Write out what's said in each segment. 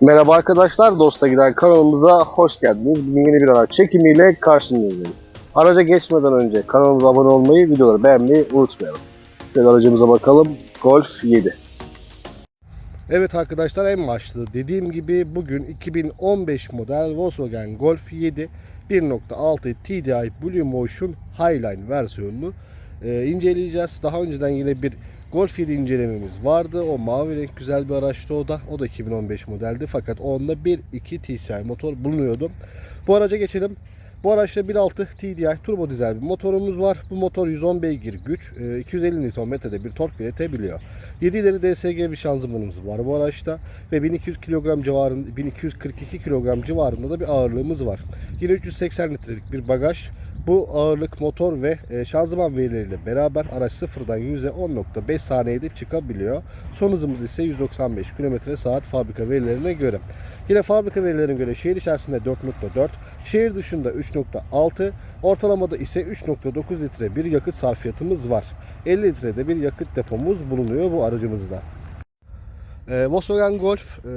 Merhaba arkadaşlar, Dosta Giden kanalımıza hoş geldiniz. Bugün yeni bir araç çekimiyle karşınızdayız. Araca geçmeden önce kanalımıza abone olmayı, videoları beğenmeyi unutmayalım. Şöyle aracımıza bakalım. Golf 7. Evet arkadaşlar en başta dediğim gibi bugün 2015 model Volkswagen Golf 7 1.6 TDI Blue Motion Highline versiyonunu e, inceleyeceğiz. Daha önceden yine bir Golf 7 incelememiz vardı. O mavi renk güzel bir araçtı o da. O da 2015 modeldi fakat onda 1.2 TSI motor bulunuyordu. Bu araca geçelim. Bu araçta 1.6 TDI turbo dizel bir motorumuz var. Bu motor 110 beygir güç, e, 250 Nm'de bir tork üretebiliyor. 7 ileri DSG bir şanzımanımız var bu araçta ve 1200 kilogram civarında 1242 kilogram civarında da bir ağırlığımız var. Yine 380 litrelik bir bagaj. Bu ağırlık motor ve e, şanzıman verileriyle beraber araç sıfırdan 100'e 10.5 saniyede çıkabiliyor. Son hızımız ise 195 km saat fabrika verilerine göre. Yine fabrika verilerine göre şehir içerisinde 4.4, şehir dışında 3.6, ortalamada ise 3.9 litre bir yakıt sarfiyatımız var. 50 litrede bir yakıt depomuz bulunuyor bu aracımızda. Ee, Volkswagen Golf, e,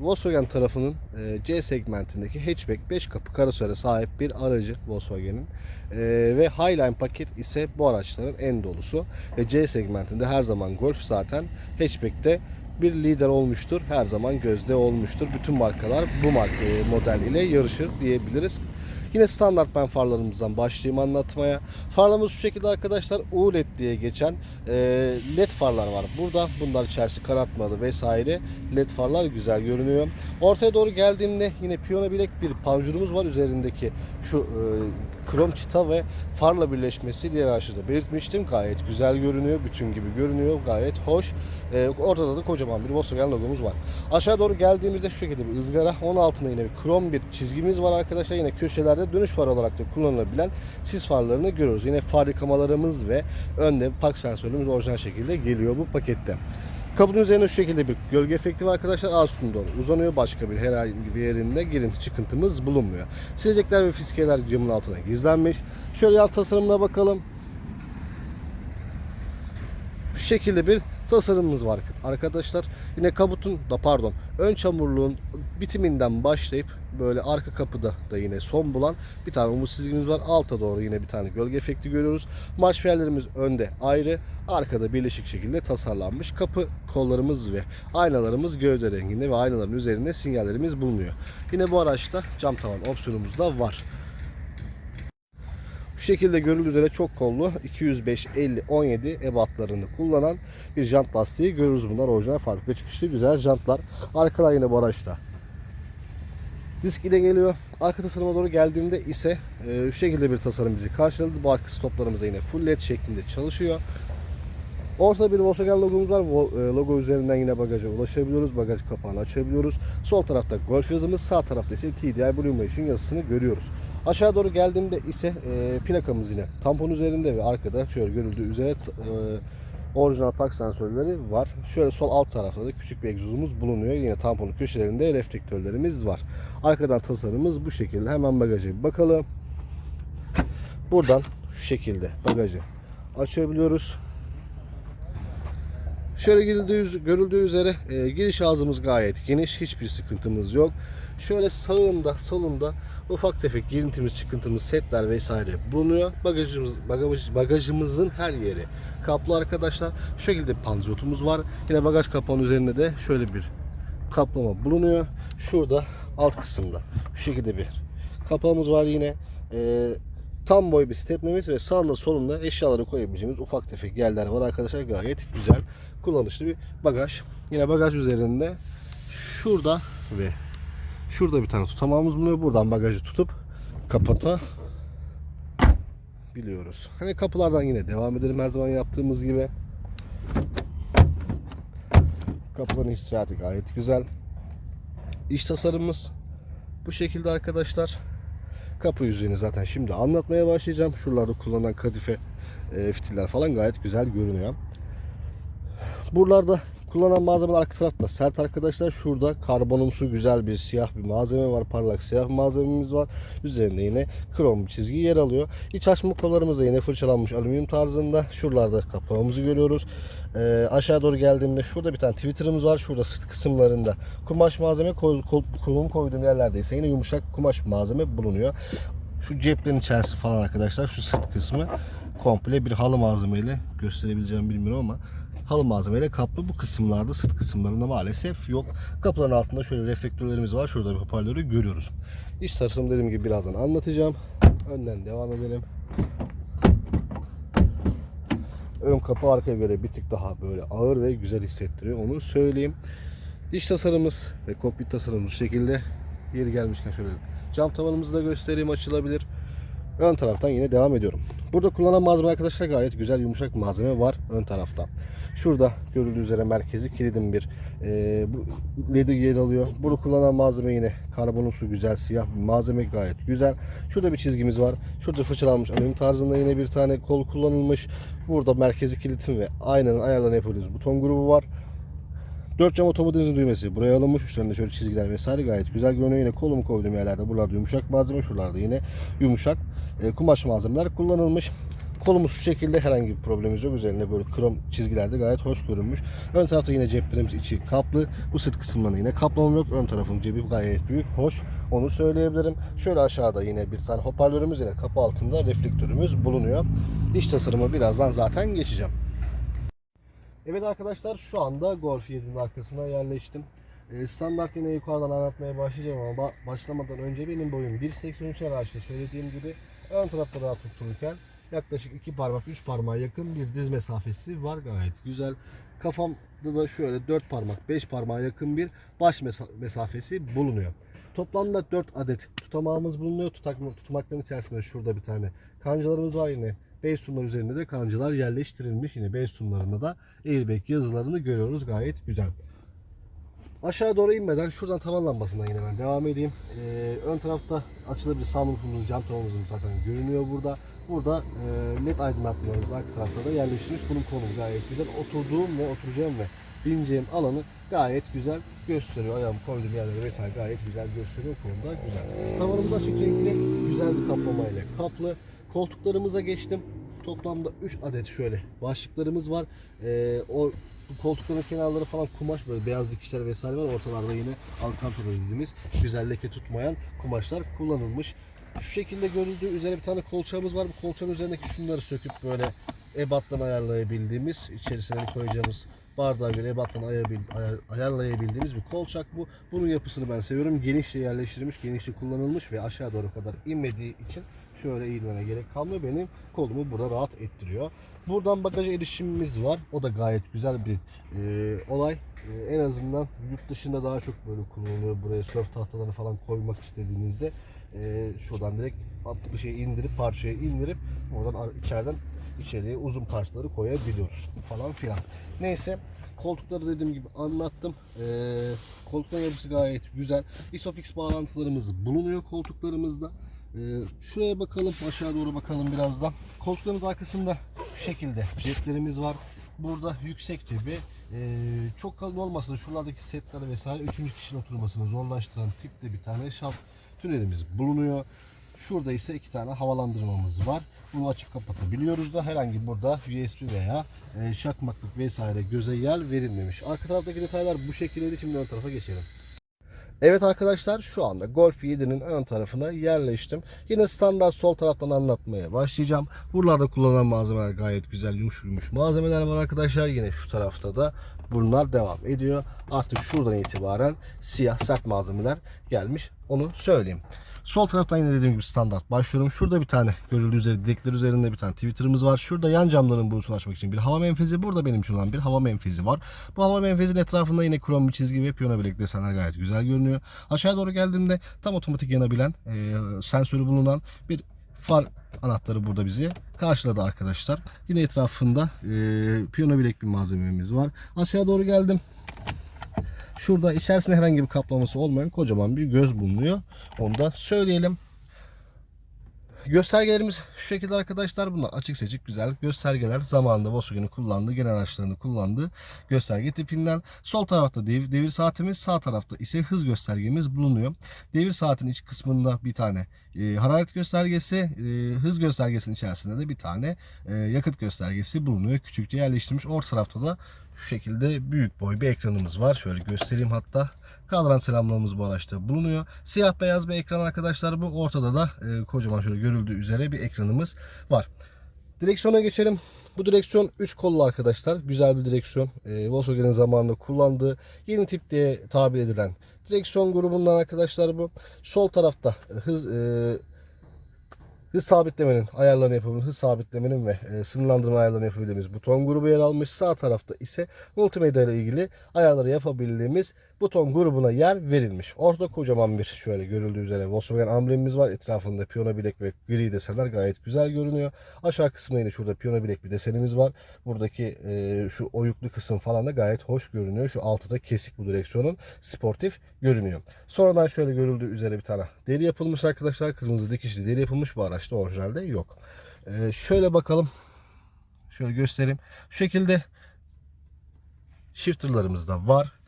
Volkswagen tarafının e, C segmentindeki hatchback 5 kapı karosere sahip bir aracı Volkswagen'in. E, ve Highline paket ise bu araçların en dolusu. Ve C segmentinde her zaman Golf zaten hatchback'te bir lider olmuştur. Her zaman gözde olmuştur. Bütün markalar bu marka e, model ile yarışır diyebiliriz. Yine standart ben farlarımızdan başlayayım anlatmaya. Farlarımız şu şekilde arkadaşlar ULED diye geçen e, led farlar var. Burada bunlar içerisi karartmalı vesaire led farlar güzel görünüyor. Ortaya doğru geldiğimde yine piyano bilek bir panjurumuz var üzerindeki şu e, krom çıta ve farla birleşmesi diğer aşırıda belirtmiştim. Gayet güzel görünüyor. Bütün gibi görünüyor. Gayet hoş. E, ortada da kocaman bir Volkswagen logomuz var. Aşağı doğru geldiğimizde şu şekilde bir ızgara. Onun altında yine bir krom bir çizgimiz var arkadaşlar. Yine köşelerde dönüş far olarak da kullanılabilen sis farlarını görüyoruz. Yine far yıkamalarımız ve önde park sensörümüz orijinal şekilde geliyor bu pakette. Kapının üzerinde şu şekilde bir gölge efekti var arkadaşlar. Üstüne doğru uzanıyor. Başka bir herhangi bir yerinde girinti çıkıntımız bulunmuyor. Silecekler ve fiskeler camın altına gizlenmiş. Şöyle yan tasarımına bakalım. Şu şekilde bir tasarımımız var arkadaşlar. Yine kabutun da pardon ön çamurluğun bitiminden başlayıp böyle arka kapıda da yine son bulan bir tane umut çizgimiz var. Alta doğru yine bir tane gölge efekti görüyoruz. Marşpiyerlerimiz önde ayrı, arkada birleşik şekilde tasarlanmış. Kapı kollarımız ve aynalarımız gövde renginde ve aynaların üzerinde sinyallerimiz bulunuyor. Yine bu araçta cam tavan opsiyonumuz da var. Bu şekilde görüldüğü üzere çok kollu 205 50 17 ebatlarını kullanan bir jant lastiği görürüz bunlar orijinal fabrika çıkışlı güzel jantlar. Arkalar yine bu araçta. Disk ile geliyor. Arka tasarıma doğru geldiğimde ise e, şu şekilde bir tasarım bizi karşıladı. Bu arka stoplarımız yine full led şeklinde çalışıyor. Ortada bir Volkswagen logomuz var. E, Logo üzerinden yine bagaja ulaşabiliyoruz. Bagaj kapağını açabiliyoruz. Sol tarafta Golf yazımız, sağ tarafta ise TDI Blue yazısını görüyoruz. Aşağı doğru geldiğimde ise e, plakamız yine tampon üzerinde ve arkada şöyle görüldüğü üzere e, orijinal park sensörleri var. Şöyle sol alt tarafta da küçük bir egzozumuz bulunuyor. Yine tamponun köşelerinde reflektörlerimiz var. Arkadan tasarımımız bu şekilde. Hemen bagaja bakalım. Buradan şu şekilde bagajı açabiliyoruz. Şöyle girildiği, görüldüğü üzere e, giriş ağzımız gayet geniş. Hiçbir sıkıntımız yok. Şöyle sağında, solunda ufak tefek girintimiz, çıkıntımız, setler vesaire bulunuyor. Bagajımız, bagaj, bagajımızın her yeri kaplı arkadaşlar. Şu şekilde panzotumuz var. Yine bagaj kapağının üzerinde de şöyle bir kaplama bulunuyor. Şurada alt kısımda şu şekilde bir kapağımız var yine. E, tam boy bir stepnemiz ve sağında solunda eşyaları koyabileceğimiz ufak tefek yerler var arkadaşlar. Gayet güzel, kullanışlı bir bagaj. Yine bagaj üzerinde şurada ve şurada bir tane tutamağımız bulunuyor. Buradan bagajı tutup kapata biliyoruz. Hani kapılardan yine devam edelim her zaman yaptığımız gibi. Kapıların hissiyatı gayet güzel. İç tasarımımız bu şekilde arkadaşlar. Kapı yüzeyini zaten şimdi anlatmaya başlayacağım. Şuralarda kullanılan kadife e, fitiller falan gayet güzel görünüyor. Buralarda Kullanılan malzemeler arka tarafta sert arkadaşlar. Şurada karbonumsu güzel bir siyah bir malzeme var. Parlak siyah malzememiz var. Üzerinde yine krom çizgi yer alıyor. İç açma kollarımızda yine fırçalanmış alüminyum tarzında. Şuralarda kapağımızı görüyoruz. Ee, aşağı doğru geldiğimde şurada bir tane Twitter'ımız var. Şurada sırt kısımlarında kumaş malzeme kol, kol, kolumu koyduğum yerlerde ise yine yumuşak kumaş malzeme bulunuyor. Şu ceplerin içerisi falan arkadaşlar şu sırt kısmı komple bir halı malzemeyle gösterebileceğimi bilmiyorum ama halı malzemeyle kaplı bu kısımlarda sırt kısımlarında maalesef yok. Kapıların altında şöyle reflektörlerimiz var. Şurada bir hoparlörü görüyoruz. İç tasarım dediğim gibi birazdan anlatacağım. Önden devam edelim. Ön kapı arkaya göre bir tık daha böyle ağır ve güzel hissettiriyor. Onu söyleyeyim. İç tasarımımız ve kokpit tasarımımız bu şekilde. Yeri gelmişken şöyle cam tavanımızı da göstereyim açılabilir. Ön taraftan yine devam ediyorum. Burada kullanılan malzeme arkadaşlar gayet güzel yumuşak malzeme var ön tarafta. Şurada görüldüğü üzere merkezi kilidin bir e, ledi yer alıyor. Burada kullanılan malzeme yine karbonumsu güzel siyah malzeme gayet güzel. Şurada bir çizgimiz var. Şurada fırçalanmış alüminyum tarzında yine bir tane kol kullanılmış. Burada merkezi kilitin ve aynanın ayarlarını yapabildiğimiz buton grubu var. 4 cam otomatik düğmesi buraya alınmış. Üstlerinde şöyle çizgiler vesaire gayet güzel görünüyor. Yine kolumu koyduğum yerlerde buralarda yumuşak malzeme, şuralarda yine yumuşak e, kumaş malzemeler kullanılmış. Kolumuz şu şekilde herhangi bir problemimiz yok. Üzerine böyle krom çizgiler de gayet hoş görünmüş. Ön tarafta yine ceplerimiz içi kaplı. Bu sırt kısımlarında yine kaplamam yok. Ön tarafın cebi gayet büyük, hoş. Onu söyleyebilirim. Şöyle aşağıda yine bir tane hoparlörümüz yine kapı altında reflektörümüz bulunuyor. İç tasarımı birazdan zaten geçeceğim. Evet arkadaşlar şu anda Golf 7'nin arkasına yerleştim. Ee, standart yine yukarıdan anlatmaya başlayacağım ama ba- başlamadan önce benim boyum 1.83 araçta söylediğim gibi ön tarafta rahat otururken yaklaşık 2 parmak 3 parmağa yakın bir diz mesafesi var gayet güzel. Kafamda da şöyle 4 parmak 5 parmağa yakın bir baş mesa- mesafesi bulunuyor. Toplamda 4 adet tutamağımız bulunuyor. Tutak, tutamakların içerisinde şurada bir tane kancalarımız var yine. Base sunlar üzerinde de kancalar yerleştirilmiş. Yine base sunlarında da airbag yazılarını görüyoruz. Gayet güzel. Aşağı doğru inmeden şuradan tavan lambasından yine ben devam edeyim. Ee, ön tarafta açılabilir sunroofumuzun cam tavanımızın zaten görünüyor burada. Burada e, led aydınlatmalarımız arka tarafta da yerleştirilmiş. Bunun konumu gayet güzel. Oturduğum ve oturacağım ve bineceğim alanı gayet güzel gösteriyor. Ayağımı koyduğum yerleri vesaire gayet güzel gösteriyor. Konuda güzel. Tavanımız açık renkli. Güzel bir kaplamayla kaplı. Koltuklarımıza geçtim. Toplamda 3 adet şöyle başlıklarımız var. Ee, o koltukların kenarları falan kumaş böyle beyaz dikişler vesaire var. Ortalarda yine alcantara dediğimiz güzel leke tutmayan kumaşlar kullanılmış. Şu şekilde görüldüğü üzere bir tane kolçağımız var. Bu kolçağın üzerindeki şunları söküp böyle ebattan ayarlayabildiğimiz, içerisine koyacağımız bardağa göre ebattan ayar- ayarlayabildiğimiz bir kolçak bu. Bunun yapısını ben seviyorum. Genişçe yerleştirilmiş, genişçe kullanılmış ve aşağı doğru kadar inmediği için şöyle eğilmene gerek kalmıyor. Benim kolumu burada rahat ettiriyor. Buradan bagaja erişimimiz var. O da gayet güzel bir e, olay. E, en azından yurt dışında daha çok böyle kullanılıyor. Buraya sörf tahtalarını falan koymak istediğinizde e, şuradan direkt bir şey indirip parçaya indirip oradan içeriden içeriye uzun parçaları koyabiliyoruz falan filan. Neyse koltukları dediğim gibi anlattım. Ee, koltukların yapısı gayet güzel. Isofix bağlantılarımız bulunuyor koltuklarımızda. Ee, şuraya bakalım aşağı doğru bakalım birazdan. Koltuklarımız arkasında şu şekilde ceplerimiz var. Burada yüksek cebi ee, çok kalın olmasın şuralardaki setler vesaire 3. kişinin oturmasını zorlaştıran tipte bir tane şaft tünelimiz bulunuyor. Şurada ise iki tane havalandırmamız var. Bunu açıp kapatabiliyoruz da herhangi burada USB veya e, çakmaklık vesaire göze yer verilmemiş. Arka taraftaki detaylar bu şekildeydi. Şimdi ön tarafa geçelim. Evet arkadaşlar şu anda Golf 7'nin ön tarafına yerleştim. Yine standart sol taraftan anlatmaya başlayacağım. Buralarda kullanılan malzemeler gayet güzel yumuş yumuş malzemeler var arkadaşlar. Yine şu tarafta da bunlar devam ediyor. Artık şuradan itibaren siyah sert malzemeler gelmiş onu söyleyeyim. Sol taraftan yine dediğim gibi standart başlıyorum. Şurada bir tane görüldüğü üzere direkler üzerinde bir tane Twitter'ımız var. Şurada yan camların boyutunu açmak için bir hava menfezi. Burada benim için olan bir hava menfezi var. Bu hava menfezinin etrafında yine krom bir çizgi ve piyano bilek desenler gayet güzel görünüyor. Aşağı doğru geldiğimde tam otomatik yanabilen, e, sensörü bulunan bir far anahtarı burada bizi karşıladı arkadaşlar. Yine etrafında e, piyano bilek bir malzememiz var. Aşağı doğru geldim. Şurada içerisinde herhangi bir kaplaması olmayan kocaman bir göz bulunuyor. Onu da söyleyelim. Göstergelerimiz şu şekilde arkadaşlar. Bunlar açık seçik güzel göstergeler. Zamanında Volkswagen'in kullandığı, genel araçlarını kullandığı gösterge tipinden. Sol tarafta devir, devir saatimiz, sağ tarafta ise hız göstergemiz bulunuyor. Devir saatin iç kısmında bir tane e, hararet göstergesi, e, hız göstergesinin içerisinde de bir tane e, yakıt göstergesi bulunuyor. Küçükçe yerleştirilmiş. Orta tarafta da şu şekilde büyük boy bir ekranımız var. Şöyle göstereyim hatta. Kadran selamlamamız bu araçta bulunuyor. Siyah beyaz bir ekran arkadaşlar bu. Ortada da e, kocaman şöyle görüldüğü üzere bir ekranımız var. Direksiyona geçelim. Bu direksiyon 3 kollu arkadaşlar. Güzel bir direksiyon. E, Volkswagen'in zamanında kullandığı yeni tip diye tabir edilen direksiyon grubundan arkadaşlar bu. Sol tarafta hız e, hız sabitlemenin ayarlarını yapabildiğimiz, hız sabitlemenin ve e, sınırlandırma ayarlarını yapabildiğimiz buton grubu yer almış. Sağ tarafta ise multimedya ile ilgili ayarları yapabildiğimiz buton grubuna yer verilmiş. Ortada kocaman bir şöyle görüldüğü üzere Volkswagen amblemimiz var. Etrafında piyano bilek ve gri desenler gayet güzel görünüyor. Aşağı kısmında yine şurada piyano bilek bir desenimiz var. Buradaki e, şu oyuklu kısım falan da gayet hoş görünüyor. Şu altıda kesik bu direksiyonun sportif görünüyor. Sonradan şöyle görüldüğü üzere bir tane deri yapılmış arkadaşlar. Kırmızı dikişli deri yapılmış bu araçta orijinalde yok. E, şöyle bakalım. Şöyle göstereyim. Şu şekilde shifterlarımız da var.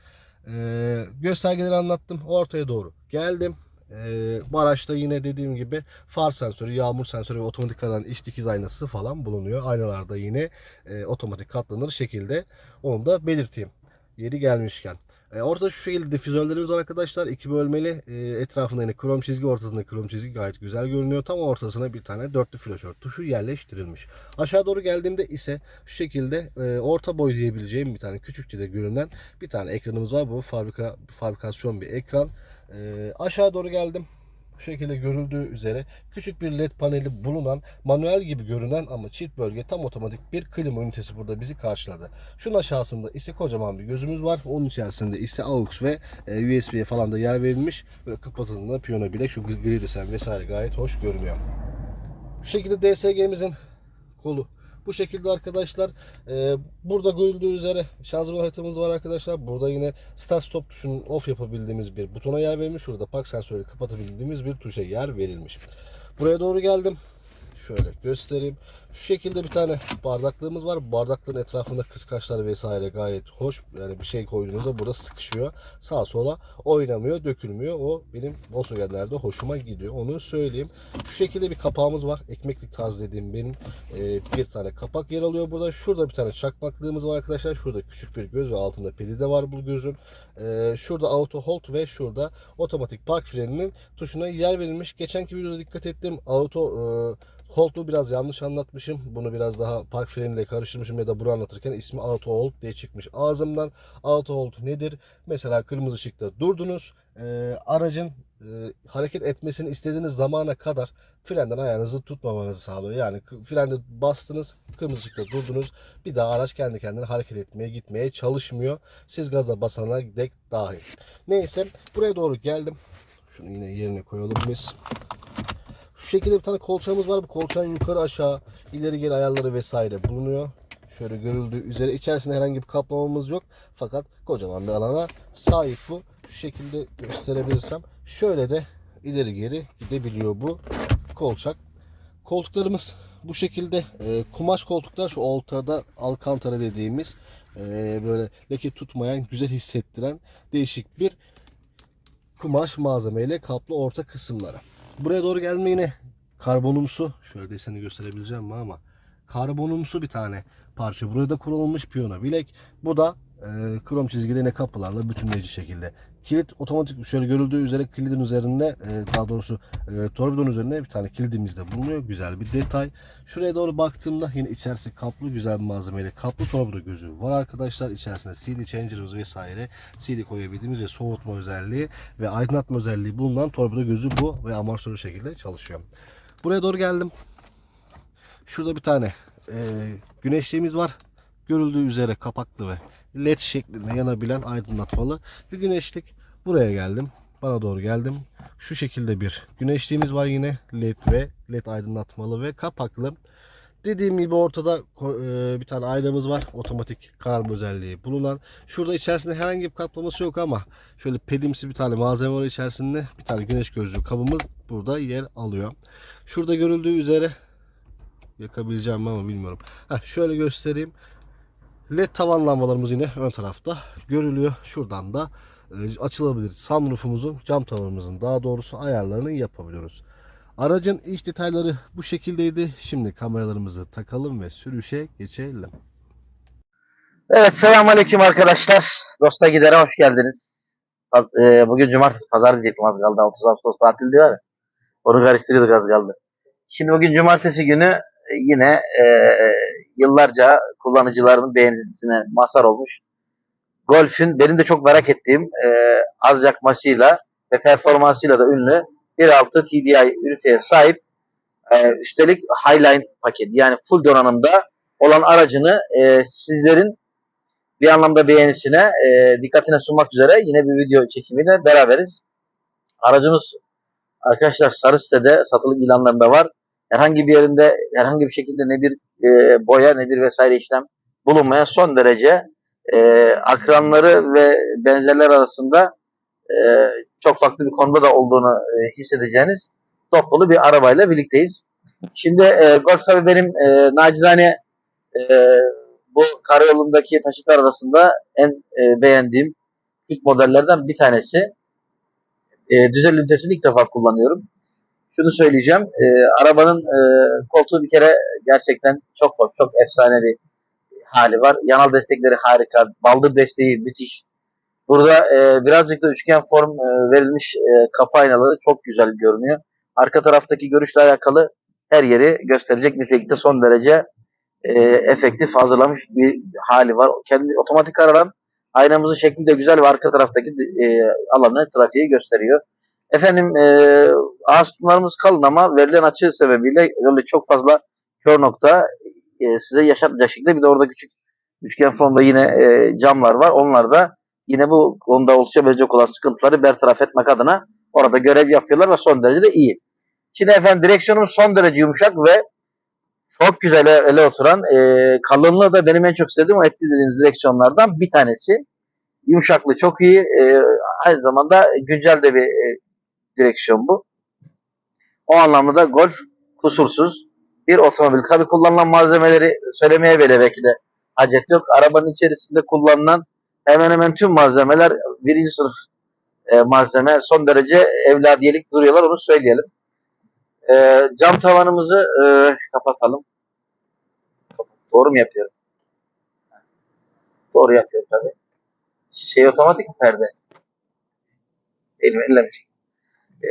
Ee, göstergeleri anlattım. Ortaya doğru geldim. Ee, bu araçta yine dediğim gibi far sensörü, yağmur sensörü ve otomatik karan iç dikiz aynası falan bulunuyor. Aynalarda yine e, otomatik katlanır şekilde onu da belirteyim. Yeri gelmişken. E, orada şu şekilde difüzörlerimiz var arkadaşlar. İki bölmeli. E, etrafında yine krom çizgi, ortasında krom çizgi gayet güzel görünüyor. Tam ortasına bir tane dörtlü flaşör tuşu yerleştirilmiş. Aşağı doğru geldiğimde ise şu şekilde e, orta boy diyebileceğim bir tane küçükçe de görünen bir tane ekranımız var. Bu fabrika fabrikasyon bir ekran. E, aşağı doğru geldim. Bu şekilde görüldüğü üzere küçük bir led paneli bulunan manuel gibi görünen ama çift bölge tam otomatik bir klima ünitesi burada bizi karşıladı. Şunun aşağısında ise kocaman bir gözümüz var. Onun içerisinde ise AUX ve USB'ye falan da yer verilmiş. Böyle kapatıldığında piyano bilek şu gri desen vesaire gayet hoş görünüyor. Bu şekilde DSG'mizin kolu. Bu şekilde arkadaşlar e, burada görüldüğü üzere şanzıman haritamız var arkadaşlar. Burada yine start stop tuşunun off yapabildiğimiz bir butona yer verilmiş. Şurada park sensörü kapatabildiğimiz bir tuşa yer verilmiş. Buraya doğru geldim. Şöyle göstereyim. Şu şekilde bir tane bardaklığımız var. Bardaklığın etrafında kıskaçlar vesaire gayet hoş. Yani bir şey koyduğunuzda burada sıkışıyor. Sağa sola oynamıyor, dökülmüyor. O benim Volkswagen'lerde hoşuma gidiyor. Onu söyleyeyim. Şu şekilde bir kapağımız var. Ekmeklik tarz dediğim benim e, bir tane kapak yer alıyor burada. Şurada bir tane çakmaklığımız var arkadaşlar. Şurada küçük bir göz ve altında pedi de var bu gözün. E, şurada auto hold ve şurada otomatik park freninin tuşuna yer verilmiş. Geçenki videoda dikkat ettim. Auto e, Hold'u biraz yanlış anlatmışım. Bunu biraz daha park freniyle karıştırmışım ya da bunu anlatırken ismi Auto Hold diye çıkmış ağzımdan. Auto Hold nedir? Mesela kırmızı ışıkta durdunuz. Ee, aracın e, hareket etmesini istediğiniz zamana kadar frenden ayağınızı tutmamanızı sağlıyor. Yani frende bastınız, kırmızı ışıkta durdunuz. Bir daha araç kendi kendine hareket etmeye, gitmeye çalışmıyor. Siz gaza basana dek dahil. Neyse buraya doğru geldim. Şunu yine yerine koyalım biz. Şu şekilde bir tane kolçağımız var. Bu kolçağın yukarı aşağı ileri geri ayarları vesaire bulunuyor. Şöyle görüldüğü üzere içerisinde herhangi bir kaplamamız yok. Fakat kocaman bir alana sahip bu. Şu şekilde gösterebilirsem. Şöyle de ileri geri gidebiliyor bu kolçak. Koltuklarımız bu şekilde e, kumaş koltuklar şu ortada alkantara dediğimiz e, böyle leke tutmayan güzel hissettiren değişik bir kumaş malzemeyle kaplı orta kısımları. Buraya doğru gelme yine karbonumsu. Şöyle deseni gösterebileceğim mi ama karbonumsu bir tane parça. Burada kullanılmış piyano bilek. Bu da e, krom çizgili yine kapılarla bütünleyici şekilde. Kilit otomatik şöyle görüldüğü üzere kilidin üzerinde e, daha doğrusu e, torpidonun üzerinde bir tane kilidimiz de bulunuyor. Güzel bir detay. Şuraya doğru baktığımda yine içerisi kaplı güzel bir malzemeyle kaplı torpido gözü var arkadaşlar. İçerisinde CD changer'ımız vesaire CD koyabildiğimiz ve soğutma özelliği ve aydınlatma özelliği bulunan torpido gözü bu ve amortisörlü şekilde çalışıyor. Buraya doğru geldim. Şurada bir tane e, güneşliğimiz var. Görüldüğü üzere kapaklı ve led şeklinde yanabilen aydınlatmalı bir güneşlik. Buraya geldim. Bana doğru geldim. Şu şekilde bir güneşliğimiz var yine led ve led aydınlatmalı ve kapaklı. Dediğim gibi ortada e, bir tane aynamız var. Otomatik kararma özelliği bulunan. Şurada içerisinde herhangi bir kaplaması yok ama şöyle pedimsi bir tane malzeme var içerisinde. Bir tane güneş gözlüğü kabımız burada yer alıyor. Şurada görüldüğü üzere yakabileceğim ama bilmiyorum. Heh, şöyle göstereyim. LED tavan lambalarımız yine ön tarafta görülüyor. Şuradan da e, açılabilir. Sunroofumuzun, cam tavanımızın daha doğrusu ayarlarını yapabiliyoruz. Aracın iç detayları bu şekildeydi. Şimdi kameralarımızı takalım ve sürüşe geçelim. Evet selamünaleyküm arkadaşlar. Dosta gidere hoş geldiniz. E, bugün cumartesi, pazar diyecektim az kaldı. 30 Ağustos tatil diyor ya. Onu karıştırıyorduk az kaldı. Şimdi bugün cumartesi günü e, yine yıllarca kullanıcıların beğenisine mazhar olmuş. Golf'ün benim de çok merak ettiğim e, az yakmasıyla ve performansıyla da ünlü 1.6 TDI üniteye sahip e, üstelik Highline paketi yani full donanımda olan aracını e, sizlerin bir anlamda beğenisine, e, dikkatine sunmak üzere yine bir video çekimiyle beraberiz. Aracımız arkadaşlar sarı sitede satılık ilanlarında var. Herhangi bir yerinde herhangi bir şekilde ne bir e, boya ne bir vesaire işlem bulunmayan son derece e, akranları ve benzerler arasında e, çok farklı bir konuda da olduğunu e, hissedeceğiniz dop dolu bir arabayla birlikteyiz. Şimdi e, Golf tabii benim e, nacizane e, bu karayolundaki taşıtlar arasında en e, beğendiğim ilk modellerden bir tanesi. E, düzel ünitesini ilk defa kullanıyorum. Şunu söyleyeceğim. e, arabanın e, koltuğu bir kere gerçekten çok hoş, çok efsane bir hali var. Yanal destekleri harika. Baldır desteği müthiş. Burada e, birazcık da üçgen form e, verilmiş e, kapı aynaları çok güzel görünüyor. Arka taraftaki görüşle alakalı her yeri gösterecek nitelikte son derece e, efektif hazırlamış bir hali var. Kendi otomatik kararan aynamızın şekli de güzel ve arka taraftaki e, alanı, trafiği gösteriyor. Efendim e, ağaç kalın ama verilen açı sebebiyle öyle çok fazla kör nokta e, size yaşatmayacak şekilde bir de orada küçük üçgen formda yine e, camlar var. Onlar da yine bu konuda oluşabilecek olan sıkıntıları bertaraf etmek adına orada görev yapıyorlar ve son derece de iyi. Şimdi efendim direksiyonumuz son derece yumuşak ve çok güzel ele, oturan e, kalınlığı da benim en çok istediğim o etli dediğimiz direksiyonlardan bir tanesi. Yumuşaklığı çok iyi. E, aynı zamanda güncel de bir e, direksiyon bu. O anlamda da Golf kusursuz bir otomobil. Tabii kullanılan malzemeleri söylemeye bile belki de hacet yok. Arabanın içerisinde kullanılan hemen hemen tüm malzemeler birinci sınıf e, malzeme. Son derece evladiyelik duruyorlar onu söyleyelim. E, cam tavanımızı e, kapatalım. Doğru mu yapıyorum? Doğru yapıyorum tabii. Şey otomatik mi perde? Elimi ellemeyecek.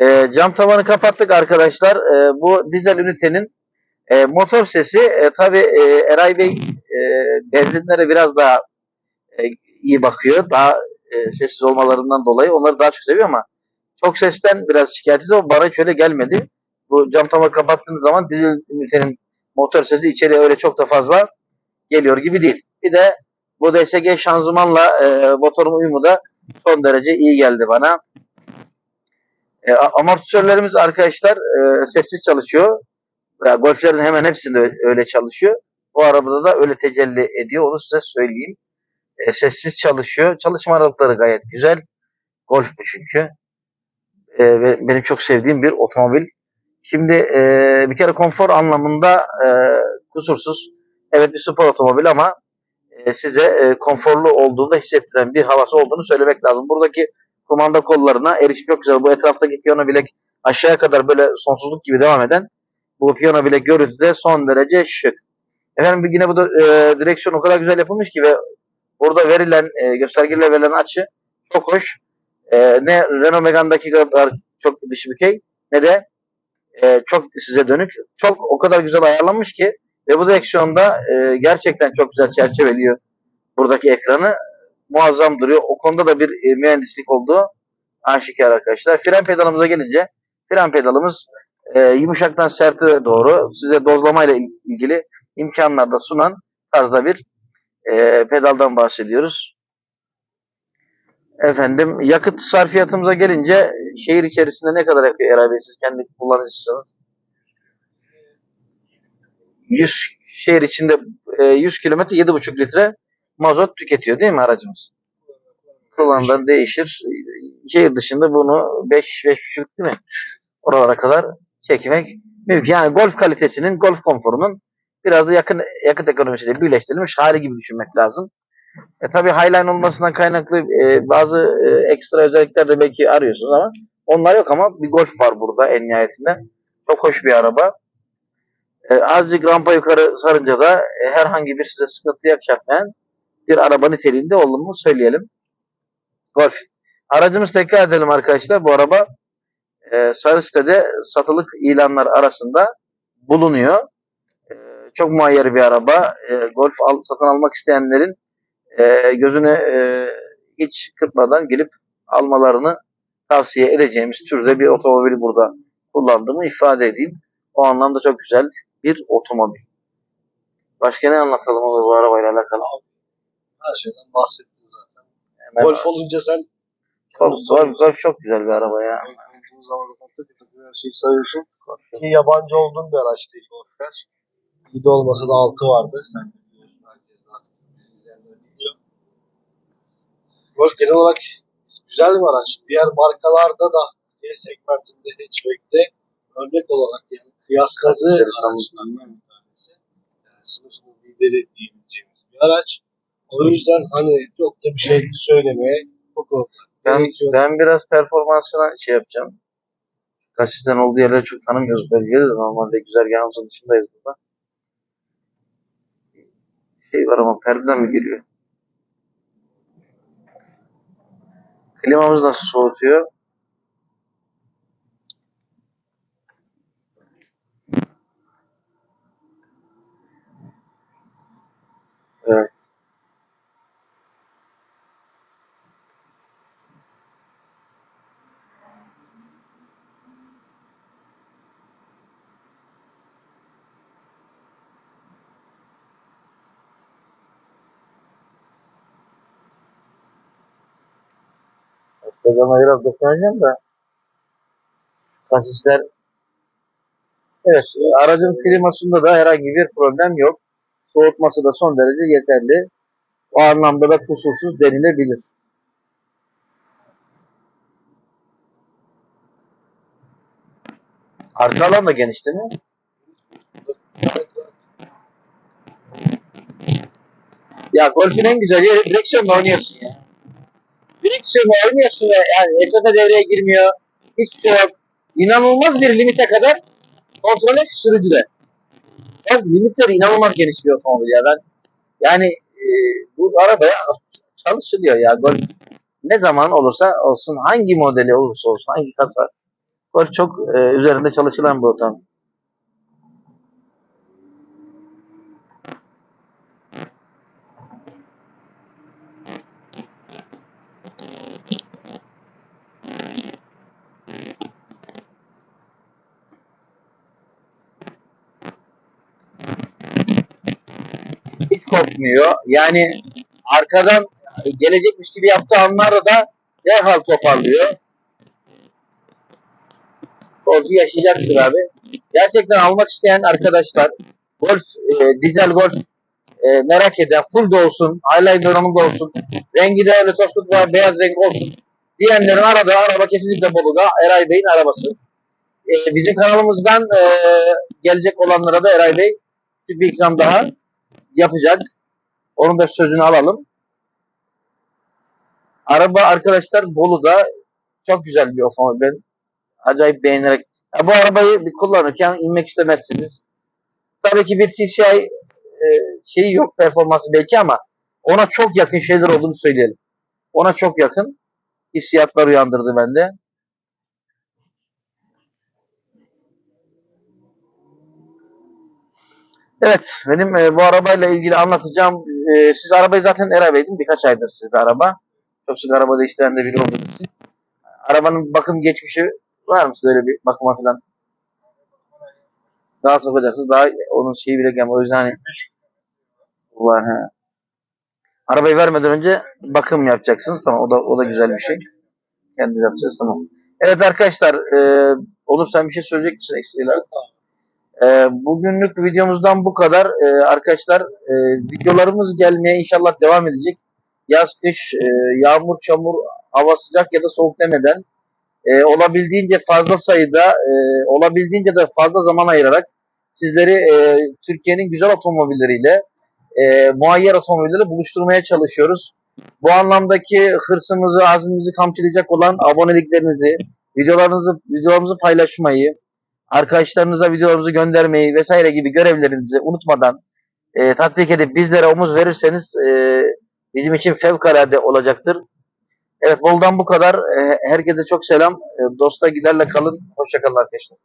E, cam tavanı kapattık arkadaşlar. E, bu dizel ünitenin e, motor sesi e, tabii e, Eray Bey e, benzinlere biraz daha e, iyi bakıyor. Daha e, sessiz olmalarından dolayı onları daha çok seviyor ama çok sesten biraz şikayet ediyor. Bana hiç öyle gelmedi. Bu cam tavanı kapattığınız zaman dizel ünitenin motor sesi içeri öyle çok da fazla geliyor gibi değil. Bir de bu DSG şanzımanla e, motorun uyumu da son derece iyi geldi bana. E, amortisörlerimiz arkadaşlar e, sessiz çalışıyor. Ya, Golflerin hemen hepsinde öyle çalışıyor. Bu arabada da öyle tecelli ediyor. Onu size söyleyeyim. E, sessiz çalışıyor. Çalışma aralıkları gayet güzel. Golf bu çünkü. E, benim çok sevdiğim bir otomobil. Şimdi e, bir kere konfor anlamında e, kusursuz. Evet bir spor otomobil ama e, size e, konforlu olduğunda hissettiren bir havası olduğunu söylemek lazım. Buradaki kumanda kollarına erişim çok güzel. Bu etraftaki piyano bilek aşağıya kadar böyle sonsuzluk gibi devam eden bu piyano bilek görüntü de son derece şık. Efendim yine bu da, e, direksiyon o kadar güzel yapılmış ki ve burada verilen e, göstergeyle verilen açı çok hoş. E, ne Renault Megane'daki kadar çok dışı bükey ne de e, çok size dönük. Çok o kadar güzel ayarlanmış ki ve bu direksiyonda e, gerçekten çok güzel çerçeveliyor buradaki ekranı. Muazzam duruyor. O konuda da bir e, mühendislik olduğu aşikar arkadaşlar. Fren pedalımıza gelince fren pedalımız e, yumuşaktan serte doğru size dozlamayla il- ilgili imkanlar da sunan tarzda bir e, pedaldan bahsediyoruz. Efendim yakıt sarfiyatımıza gelince şehir içerisinde ne kadar yakıyor Eray siz kendi kullanıcısınız? 100 şehir içinde e, 100 kilometre 7,5 litre mazot tüketiyor değil mi aracımız? Kullanımdan değişir. Şehir dışında bunu 5 5,5 değil mi? Oralara kadar çekmek mümkün. Yani golf kalitesinin, golf konforunun biraz da yakın yakıt ekonomisiyle birleştirilmiş hali gibi düşünmek lazım. E tabii Highline olmasından kaynaklı e, bazı e, ekstra özellikler de belki arıyorsunuz ama onlar yok ama bir Golf var burada en nihayetinde. Çok hoş bir araba. E, azıcık rampa yukarı sarınca da e, herhangi bir size sıkıntı yaşatmayan bir araba niteliğinde olduğunu söyleyelim. Golf. Aracımız tekrar edelim arkadaşlar. Bu araba e, sarı sitede satılık ilanlar arasında bulunuyor. E, çok muayyer bir araba. E, Golf al, satın almak isteyenlerin e, gözüne e, hiç kırpmadan gelip almalarını tavsiye edeceğimiz türde bir otomobili burada kullandığımı ifade edeyim. O anlamda çok güzel bir otomobil. Başka ne anlatalım olur bu arabayla alakalı? Her şeyden bahsettin zaten. Hemen Golf olunca sen Golf, Golf, Golf çok güzel bir araba ya. Olduğun zaman zaten tıkı tıkı her şeyi sayıyorsun. Ki yabancı olduğun bir araç değil Golf'ler. 7 olmasa da 6 vardı. Sen de biliyorsun. Herkes de artık bizi izleyenler biliyor. Golf genel olarak güzel bir araç. Diğer markalarda da G segmentinde hatchback'te örnek olarak yani kıyasladığı araçlardan bir tanesi. Yani sınıfının lideri diyebileceğimiz bir araç. O yüzden hani çok da bir şey söylemeye bu konuda Ben, ben biraz performansına şey yapacağım. Kaç sizden olduğu yerleri çok tanımıyoruz bölgede de normalde güzergahımızın dışındayız burada. Şey var ama perdeden mi geliyor? Klimamız nasıl soğutuyor? Evet. Programa biraz dokunacağım da. Kasisler Evet, aracın klimasında da herhangi bir problem yok. Soğutması da son derece yeterli. O anlamda da kusursuz denilebilir. Arka alan da geniş değil mi? Ya golfün en güzel yeri direksiyonla oynuyorsun ya. Direksiyonla oynuyorsun ve yani SF devreye girmiyor. Hiçbir şey yok. İnanılmaz bir limite kadar kontrol et sürücüde. Bak limitleri inanılmaz geniş bir otomobil ya ben. Yani e, bu arabaya çalışılıyor ya. Golf ne zaman olursa olsun, hangi modeli olursa olsun, hangi kasa. Golf çok e, üzerinde çalışılan bir otomobil. Hiç korkmuyor. Yani arkadan gelecekmiş gibi yaptığı anlarda da derhal toparlıyor. Golf'ü yaşayacaksın abi. Gerçekten almak isteyen arkadaşlar golf, e, dizel golf e, merak eden full da olsun, highline donanımda olsun, rengi de öyle tostluk var, beyaz renk olsun diyenlerin aradığı araba kesinlikle Bolu'da Eray Bey'in arabası. E, bizim kanalımızdan e, gelecek olanlara da Eray Bey bir ikram daha yapacak. Onun da sözünü alalım. Araba arkadaşlar Bolu'da çok güzel bir otomobil. Ben acayip beğenerek. Ya bu arabayı bir kullanırken inmek istemezsiniz. Tabii ki bir TCI e, şeyi yok performansı belki ama ona çok yakın şeyler olduğunu söyleyelim. Ona çok yakın hissiyatlar uyandırdı bende. Evet, benim e, bu arabayla ilgili anlatacağım. E, siz arabayı zaten Eray Bey'din. Birkaç aydır sizde araba. Çok sık araba değiştiren de biri olduğunuz için. Arabanın bakım geçmişi var mı öyle bir bakıma falan? Daha sokacaksınız. Daha onun şeyi bile gelmiyor. O yüzden hani var he. Arabayı vermeden önce bakım yapacaksınız. Tamam o da o da güzel bir şey. Kendiniz yapacağız tamam. Evet arkadaşlar, e, Onur sen bir şey söyleyecek misin ekstrayla? Ee, bugünlük videomuzdan bu kadar. Ee, arkadaşlar e, videolarımız gelmeye inşallah devam edecek. Yaz, kış, e, yağmur, çamur, hava sıcak ya da soğuk demeden e, olabildiğince fazla sayıda, e, olabildiğince de fazla zaman ayırarak sizleri e, Türkiye'nin güzel otomobilleriyle, e, muayyer otomobilleri buluşturmaya çalışıyoruz. Bu anlamdaki hırsımızı, azmimizi kamçılayacak olan aboneliklerinizi, videolarınızı, videolarımızı paylaşmayı, arkadaşlarınıza videolarımızı göndermeyi vesaire gibi görevlerinizi unutmadan e, tatbik edip bizlere omuz verirseniz e, bizim için fevkalade olacaktır. Evet boldan bu kadar. E, herkese çok selam. E, dosta giderle kalın. Hoşçakalın arkadaşlar.